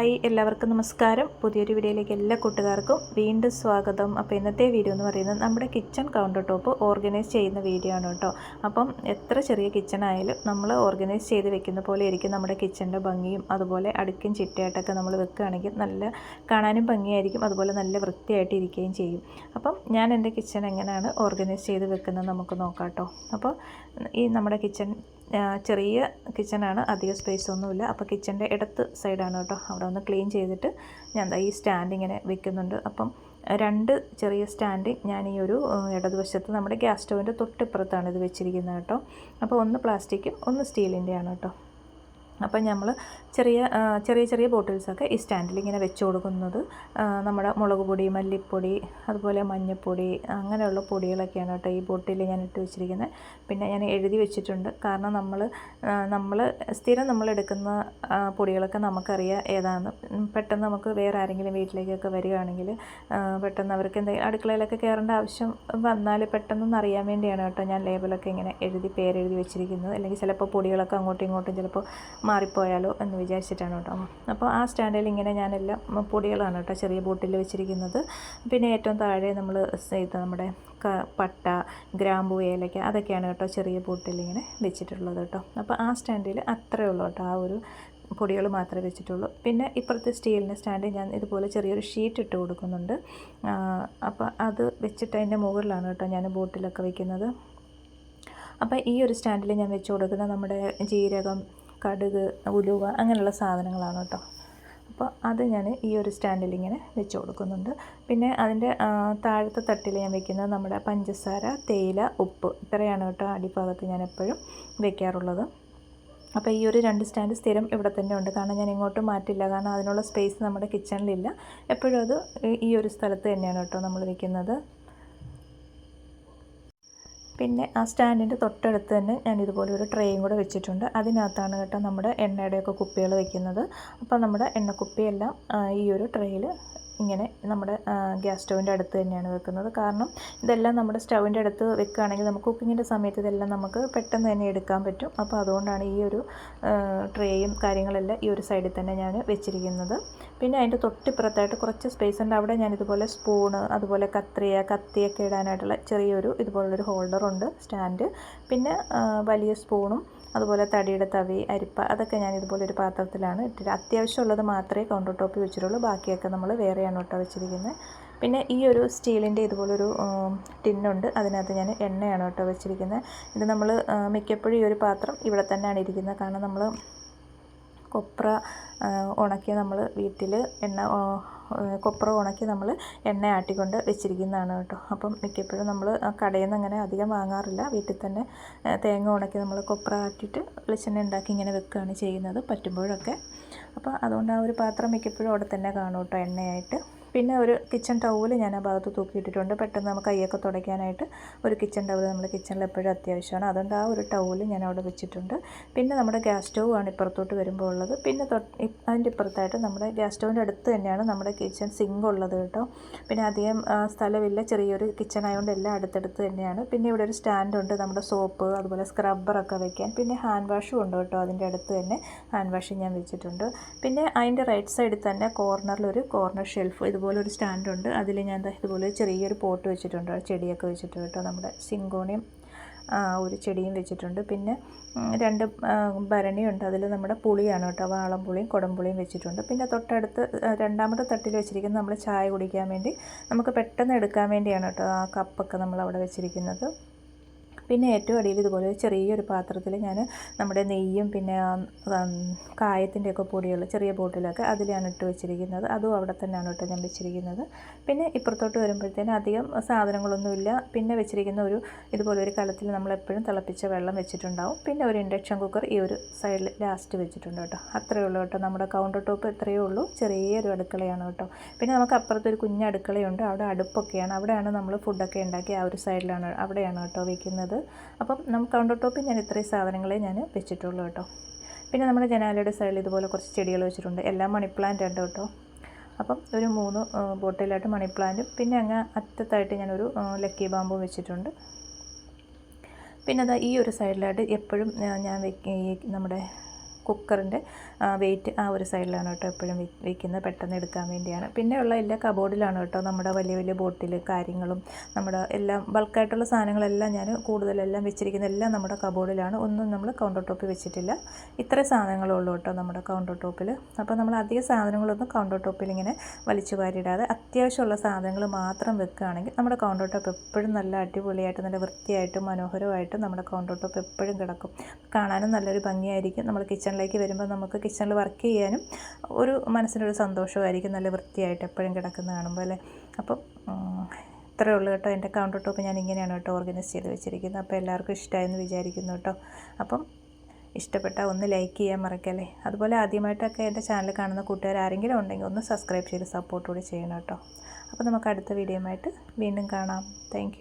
Hi എല്ലാവർക്കും നമസ്കാരം. പുതിയൊരു വീഡിയോയിലേക്ക് എല്ലാ കൂട്ടുകാർക്കും വീണ്ടും സ്വാഗതം. അപ്പോൾ ഇന്നത്തെ വീഡിയോ എന്ന് പറയുന്നത് നമ്മുടെ കിച്ചൺ കൗണ്ടർ ടോപ്പ് ഓർഗനൈസ് ചെയ്യുന്ന വീഡിയോ ആണ് കേട്ടോ. അപ്പം എത്ര ചെറിയ കിച്ചൺ ആയാലും നമ്മൾ ഓർഗനൈസ് ചെയ്ത് വെക്കുന്ന പോലെ ആയിരിക്കും നമ്മുടെ കിച്ചണിന്റെ ഭംഗിയും അതുപോലെ അടുക്കും ചിട്ടയായിട്ടൊക്കെ നമ്മൾ വെക്കുകയാണെങ്കിൽ നല്ല കാണാനും ഭംഗിയായിരിക്കും അതുപോലെ നല്ല വൃത്തിയായിട്ട് ഇരിക്കുകയും ചെയ്യും. അപ്പം ഞാൻ എന്റെ കിച്ചൺ എങ്ങനെയാണ് ഓർഗനൈസ് ചെയ്ത് വെക്കുന്നത് നമുക്ക് നോക്കാം കേട്ടോ. അപ്പോൾ ഈ നമ്മുടെ കിച്ചൺ ചെറിയ കിച്ചണാണ് അധികം സ്പേസ് ഒന്നുമില്ല. അപ്പോൾ കിച്ചന്റെ ഇടത്ത് സൈഡാണ് കേട്ടോ. അവിടെ ഒന്ന് ക്ലീൻ ചെയ്തിട്ട് ഞാൻ ഈ സ്റ്റാൻഡ് ഇങ്ങനെ വെക്കുന്നുണ്ട്. അപ്പം രണ്ട് ചെറിയ സ്റ്റാൻഡ് ഞാൻ ഈ ഒരു ഇടതുവശത്ത് നമ്മുടെ ഗ്യാസ് സ്റ്റൗവിന്റെ തൊട്ടിപ്പുറത്താണ് ഇത് വെച്ചിരിക്കുന്നത് കേട്ടോ. അപ്പോൾ ഒന്ന് പ്ലാസ്റ്റിക്കും ഒന്ന് സ്റ്റീലിന്റെയാണ് കേട്ടോ. അപ്പം നമ്മൾ ചെറിയ ചെറിയ ചെറിയ ബോട്ടിൽസൊക്കെ ഈ സ്റ്റാൻഡിൽ ഇങ്ങനെ വെച്ച് കൊടുക്കുന്നത് നമ്മുടെ മുളക് പൊടി മല്ലിപ്പൊടി അതുപോലെ മഞ്ഞൾപ്പൊടി അങ്ങനെയുള്ള പൊടികളൊക്കെയാണ് കേട്ടോ ഈ ബോട്ടിൽ ഞാൻ ഇട്ട് വെച്ചിരിക്കുന്നത്. പിന്നെ ഞാൻ എഴുതി വെച്ചിട്ടുണ്ട്. കാരണം നമ്മൾ നമ്മൾ സ്ഥിരം നമ്മൾ എടുക്കുന്ന പൊടികളൊക്കെ നമുക്കറിയാം ഏതാണ് പെട്ടെന്ന് നമുക്ക് വേറെ ആരെങ്കിലും വീട്ടിലേക്കൊക്കെ വരികയാണെങ്കിൽ പെട്ടെന്ന് അവർക്ക് എന്തെങ്കിലും അടുക്കളയിലൊക്കെ കയറേണ്ട ആവശ്യം വന്നാൽ പെട്ടെന്നൊന്ന് അറിയാൻ വേണ്ടിയാണ് കേട്ടോ ഞാൻ ലേബലൊക്കെ ഇങ്ങനെ എഴുതി പേരെഴുതി വെച്ചിരിക്കുന്നത്. അല്ലെങ്കിൽ ചിലപ്പോൾ പൊടികളൊക്കെ അങ്ങോട്ടും ഇങ്ങോട്ടും ചിലപ്പോൾ മാറിപ്പോയാലോ എന്ന് വിചാരിച്ചിട്ടാണ് കേട്ടോ. അപ്പോൾ ആ സ്റ്റാൻഡിൽ ഇങ്ങനെ ഞാനെല്ലാം പൊടികളാണ് കേട്ടോ ചെറിയ ബോട്ടിൽ വെച്ചിരിക്കുന്നത്. പിന്നെ ഏറ്റവും താഴെ നമ്മൾ ഇത് നമ്മുടെ പട്ട ഗ്രാമ്പു ഏലക്ക അതൊക്കെയാണ് കേട്ടോ ചെറിയ ബോട്ടിൽ ഇങ്ങനെ വെച്ചിട്ടുള്ളത് കേട്ടോ. അപ്പോൾ ആ സ്റ്റാൻഡിൽ അത്രയേ ഉള്ളൂ കേട്ടോ. ആ ഒരു പൊടികൾ മാത്രമേ വെച്ചിട്ടുള്ളൂ. പിന്നെ ഇപ്പുറത്തെ സ്റ്റീലിന്റെ സ്റ്റാൻഡിൽ ഞാൻ ഇതുപോലെ ചെറിയൊരു ഷീറ്റ് ഇട്ട് കൊടുക്കുന്നുണ്ട്. അപ്പോൾ അത് വെച്ചിട്ട് അതിന്റെ മുകളിലാണ് കേട്ടോ ഞാൻ ബോട്ടിലൊക്കെ വെക്കുന്നത്. അപ്പോൾ ഈ ഒരു സ്റ്റാൻഡിൽ ഞാൻ വെച്ച് കൊടുക്കുന്ന നമ്മുടെ ജീരകം കടുക് ഉലുവ അങ്ങനെയുള്ള സാധനങ്ങളാണ് കേട്ടോ. അപ്പോൾ അത് ഞാൻ ഈ ഒരു സ്റ്റാൻഡിൽ ഇങ്ങനെ വെച്ച് കൊടുക്കുന്നുണ്ട്. പിന്നെ അതിന്റെ താഴത്തെ തട്ടിൽ ഞാൻ വെക്കുന്നത് നമ്മുടെ പഞ്ചസാര തേയില ഉപ്പ് ഇത്രയാണ് കേട്ടോ അടിഭാഗത്ത് ഞാൻ എപ്പോഴും വെക്കാറുള്ളത്. അപ്പോൾ ഈ ഒരു രണ്ട് സ്റ്റാൻഡ് സ്ഥിരം ഇവിടെ തന്നെ ഉണ്ട്. കാരണം ഞാൻ ഇങ്ങോട്ട് മാറ്റില്ല. കാരണം അതിനുള്ള സ്പേസ് നമ്മുടെ കിച്ചണിലില്ല. എപ്പോഴും അത് ഈ ഒരു സ്ഥലത്ത് തന്നെയാണ് കേട്ടോ നമ്മൾ വെക്കുന്നത്. പിന്നെ ആ സ്റ്റാൻഡിന്റെ തൊട്ടടുത്ത് തന്നെ ഞാൻ ഇതുപോലെ ഒരു ട്രേയും കൂടെ വെച്ചിട്ടുണ്ട്. അതിനകത്താണ് കേട്ടോ നമ്മുടെ എണ്ണയുടെയൊക്കെ കുപ്പികൾ വെക്കുന്നത്. അപ്പോൾ നമ്മുടെ എണ്ണക്കുപ്പിയെല്ലാം ഈ ഒരു ട്രേയിൽ ഇങ്ങനെ നമ്മുടെ ഗ്യാസ് സ്റ്റൗവിന്റെ അടുത്ത് തന്നെയാണ് വെക്കുന്നത്. കാരണം ഇതെല്ലാം നമ്മുടെ സ്റ്റൗവിന്റെ അടുത്ത് വെക്കുകയാണെങ്കിൽ നമുക്ക് കുക്കിങ്ങിന്റെ സമയത്ത് ഇതെല്ലാം നമുക്ക് പെട്ടെന്ന് തന്നെ എടുക്കാൻ പറ്റും. അപ്പോൾ അതുകൊണ്ടാണ് ഈ ഒരു ട്രേയും കാര്യങ്ങളെല്ലാം ഈ ഒരു സൈഡിൽ തന്നെ ഞാൻ വെച്ചിരിക്കുന്നത്. പിന്നെ അതിന്റെ തൊട്ടിപ്പുറത്തായിട്ട് കുറച്ച് സ്പേസ് ഉണ്ട്. അവിടെ ഞാൻ ഇതുപോലെ സ്പൂണ് അതുപോലെ കത്രിയ കത്തിയൊക്കെ ഇടാനായിട്ടുള്ള ചെറിയൊരു ഇതുപോലൊരു ഹോൾഡറുണ്ട് സ്റ്റാൻഡ് പിന്നെ വലിയ സ്പൂണും അതുപോലെ തടിയുടെ തവി അരിപ്പ അതൊക്കെ ഞാൻ ഇതുപോലെ ഒരു പാത്രത്തിലാണ് ഇട്ടിട്ട് അത്യാവശ്യമുള്ളത് മാത്രമേ കൗണ്ടർ ടോപ്പിൽ വെച്ചിട്ടുള്ളൂ. ബാക്കിയൊക്കെ നമ്മൾ വേറെയാണ് കേട്ടോ വെച്ചിരിക്കുന്നത്. പിന്നെ ഈ ഒരു സ്റ്റീലിന്റെ ഇതുപോലൊരു ടിന്നുണ്ട്. അതിനകത്ത് ഞാൻ എണ്ണയാണ് കേട്ടോ വെച്ചിരിക്കുന്നത്. ഇത് നമ്മൾ മിക്കപ്പോഴും ഈ ഒരു പാത്രം ഇവിടെ തന്നെയാണ് ഇരിക്കുന്നത്. കാരണം നമ്മൾ കൊപ്ര ഉണക്കി നമ്മൾ വീട്ടിൽ എണ്ണ കൊപ്ര ഉണക്കി നമ്മൾ എണ്ണ ആട്ടിക്കൊണ്ട് വെച്ചിരിക്കുന്നതാണ് കേട്ടോ. അപ്പം മിക്കപ്പോഴും നമ്മൾ കടയിൽ നിന്ന് അങ്ങനെ അധികം വാങ്ങാറില്ല. വീട്ടിൽ തന്നെ തേങ്ങ ഉണക്കി നമ്മൾ കൊപ്ര ആട്ടിയിട്ട് വെളിച്ചെണ്ണ ഉണ്ടാക്കി ഇങ്ങനെ വെക്കുകയാണ് ചെയ്യുന്നത് പറ്റുമ്പോഴൊക്കെ. അപ്പോൾ അതുകൊണ്ട് ആ ഒരു പാത്രം മിക്കപ്പോഴും അവിടെ തന്നെ കാണും കേട്ടോ എണ്ണയായിട്ട്. പിന്നെ ഒരു കിച്ചൺ ടവൽ ഞാൻ ആ ഭാഗത്ത് തൂക്കിയിട്ടിട്ടുണ്ട് പെട്ടെന്ന് നമുക്ക് കൈയൊക്കെ തുടയ്ക്കാനായിട്ട് ഒരു കിച്ചൺ ടവൽ നമ്മൾ കിച്ചണിൽ എപ്പോഴും അത്യാവശ്യമാണ്. അതുകൊണ്ട് ആ ഒരു ടവൽ ഞാൻ അവിടെ വെച്ചിട്ടുണ്ട്. പിന്നെ നമ്മുടെ ഗ്യാസ് സ്റ്റൗ ആണ് ഇപ്പുറത്തോട്ട് വരുമ്പോൾ ഉള്ളത്. പിന്നെ അതിന്റെ ഇപ്പുറത്തായിട്ട് നമ്മുടെ ഗ്യാസ് സ്റ്റൗവിന്റെ അടുത്ത് തന്നെയാണ് നമ്മുടെ കിച്ചൺ സിങ്ക് ഉള്ളത് കേട്ടോ. പിന്നെ അധികം സ്ഥലമില്ല. ചെറിയൊരു കിച്ചൺ ആയതുകൊണ്ട് എല്ലാം അടുത്തടുത്ത് തന്നെയാണ്. പിന്നെ ഇവിടെ ഒരു സ്റ്റാൻഡുണ്ട് നമ്മുടെ സോപ്പ് അതുപോലെ സ്ക്രബ്ബറൊക്കെ വെക്കാൻ. പിന്നെ ഹാൻഡ് വാഷും ഉണ്ട് കേട്ടോ അതിന്റെ അടുത്ത് തന്നെ. ഹാൻഡ് വാഷ് ഞാൻ വെച്ചിട്ടുണ്ട്. പിന്നെ അതിന്റെ റൈറ്റ് സൈഡിൽ തന്നെ കോർണറിൽ ഒരു കോർണർ ഷെൽഫ് ഇത് ഇതുപോലെ ഒരു സ്റ്റാൻഡുണ്ട്. അതിൽ ഞാൻ ഇതുപോലെ ചെറിയൊരു പോട്ട് വെച്ചിട്ടുണ്ട്. ചെടിയൊക്കെ വെച്ചിട്ട് കേട്ടോ. നമ്മുടെ സിങ്കോണിയം ഒരു ചെടിയും വെച്ചിട്ടുണ്ട്. പിന്നെ രണ്ട് ഭരണിയുണ്ട്. അതിൽ നമ്മുടെ പുളിയാണ് കേട്ടോ. വാളം പുളിയും കുടംപുളിയും വെച്ചിട്ടുണ്ട്. പിന്നെ തൊട്ടടുത്ത് രണ്ടാമത്തെ തട്ടിൽ വെച്ചിരിക്കുന്നത് നമ്മൾ ചായ കുടിക്കാൻ വേണ്ടി നമുക്ക് പെട്ടെന്ന് എടുക്കാൻ വേണ്ടിയാണ് കേട്ടോ ആ കപ്പൊക്കെ നമ്മൾ അവിടെ വെച്ചിരിക്കുന്നത്. പിന്നെ ഏറ്റവും അടിയിൽ ഇതുപോലെ ചെറിയൊരു പാത്രത്തിൽ ഞാൻ നമ്മുടെ നെയ്യും പിന്നെ കായത്തിന്റെയൊക്കെ പൊടിയുള്ള ചെറിയ ബോട്ടിലൊക്കെ അതിലാണ് ഇട്ട് വെച്ചിരിക്കുന്നത്. അതും അവിടെ തന്നെയാണ് ഇട്ട് ഞാൻ വെച്ചിരിക്കുന്നത്. പിന്നെ ഇപ്പുറത്തോട്ട് വരുമ്പോഴത്തേനും അധികം സാധനങ്ങളൊന്നുമില്ല പിന്നെ വെച്ചിരിക്കുന്ന ഒരു ഇതുപോലെ ഒരു കലത്തിൽ നമ്മൾ എപ്പോഴും തിളപ്പിച്ച വെള്ളം വെച്ചിട്ടുണ്ടാവും. പിന്നെ ഒരു ഇൻഡക്ഷൻ കുക്കർ ഈ ഒരു സൈഡിൽ ലാസ്റ്റ് വെച്ചിട്ടുണ്ട് കേട്ടോ. അത്രയേ ഉള്ളൂ കേട്ടോ. നമ്മുടെ കൗണ്ടർ ടോപ്പ് എത്രയേ ഉള്ളൂ. ചെറിയൊരു അടുക്കളയാണ് കേട്ടോ. പിന്നെ നമുക്ക് അപ്പുറത്തൊരു കുഞ്ഞ് അടുക്കളയുണ്ട് അവിടെ അടുപ്പൊക്കെയാണ്. അവിടെയാണ് നമ്മൾ ഫുഡൊക്കെ ഉണ്ടാക്കി ആ ഒരു സൈഡിലാണ് അവിടെയാണ് കേട്ടോ വയ്ക്കുന്നത് അപ്പം നമുക്ക് കൗണ്ടർ ടോപ്പിൽ ഞാൻ ഇത്രയും സാധനങ്ങളെ ഞാൻ വെച്ചിട്ടുള്ളൂ കേട്ടോ. പിന്നെ നമ്മുടെ ജനാലയുടെ സൈഡിൽ ഇതുപോലെ കുറച്ച് ചെടികൾ വെച്ചിട്ടുണ്ട്. എല്ലാം മണി പ്ലാന്റ് ഉണ്ട് കേട്ടോ. അപ്പം ഒരു മൂന്ന് ബോട്ടിലായിട്ട് മണി പ്ലാന്റും പിന്നെ അങ്ങ് അറ്റത്തായിട്ട് ഞാനൊരു ലക്കി ബാമ്പും വെച്ചിട്ടുണ്ട്. പിന്നെ അതാ ഈ ഒരു സൈഡിലായിട്ട് എപ്പോഴും ഞാൻ നമ്മുടെ കുക്കറിന്റെ വെയിറ്റ് ആ ഒരു സൈഡിലാണ് കേട്ടോ എപ്പോഴും വെക്കുന്നത്. പെട്ടെന്ന് എടുക്കാൻ വേണ്ടിയാണ്. പിന്നെയുള്ള എല്ലാ കബോർഡിലാണ് കേട്ടോ നമ്മുടെ വലിയ വലിയ ബോട്ടിൽ കാര്യങ്ങളും നമ്മുടെ എല്ലാം ബൾക്കായിട്ടുള്ള സാധനങ്ങളെല്ലാം ഞാൻ കൂടുതലെല്ലാം വെച്ചിരിക്കുന്ന എല്ലാം നമ്മുടെ കബോർഡിലാണ്. ഒന്നും നമ്മൾ കൗണ്ടർ ടോപ്പിൽ വെച്ചിട്ടില്ല. ഇത്ര സാധനങ്ങളേ ഉള്ളൂ കേട്ടോ നമ്മുടെ കൗണ്ടർ ടോപ്പിൽ അപ്പോൾ നമ്മൾ അധിക സാധനങ്ങളൊന്നും കൗണ്ടർ ടോപ്പിൽ ഇങ്ങനെ വലിച്ചു വാരിയിടാതെ അത്യാവശ്യമുള്ള സാധനങ്ങൾ മാത്രം വെക്കുകയാണെങ്കിൽ നമ്മുടെ കൗണ്ടർ ടോപ്പ് എപ്പോഴും നല്ല അടിപൊളിയായിട്ട് നല്ല വൃത്തിയായിട്ടും മനോഹരമായിട്ടും നമ്മുടെ കൗണ്ടർ ടോപ്പ് എപ്പോഴും കിടക്കും. കാണാനും നല്ലൊരു ഭംഗിയായിരിക്കും. നമ്മൾ കിച്ചണിലേക്ക് വരുമ്പോൾ നമുക്ക് കിച്ചണിൽ വർക്ക് ചെയ്യാനും ഒരു മനസ്സിനൊരു സന്തോഷമായിരിക്കും നല്ല വൃത്തിയായിട്ട് എപ്പോഴും കിടക്കുന്ന കാണുമ്പോൾ അല്ലേ? അപ്പം ഇത്രയേ ഉള്ളൂ കേട്ടോ. എന്റെ കൗണ്ടർ ടോപ്പ് ഞാൻ ഇങ്ങനെയാണ് കേട്ടോ ഓർഗനൈസ് ചെയ്ത് വെച്ചിരിക്കുന്നത്. അപ്പോൾ എല്ലാവർക്കും ഇഷ്ടമായെന്ന് വിചാരിക്കുന്നു കേട്ടോ. അപ്പം ഇഷ്ടപ്പെട്ട ഒന്ന് ലൈക്ക് ചെയ്യാൻ മറക്കല്ലേ? അതുപോലെ ആദ്യമായിട്ടൊക്കെ എന്റെ ചാനൽ കാണുന്ന കൂട്ടുകാർ ആരെങ്കിലും ഉണ്ടെങ്കിൽ ഒന്ന് സബ്സ്ക്രൈബ് ചെയ്ത് സപ്പോർട്ട് കൂടി ചെയ്യണം കേട്ടോ. അപ്പോൾ നമുക്ക് അടുത്ത വീഡിയോ ആയിട്ട് വീണ്ടും കാണാം. താങ്ക്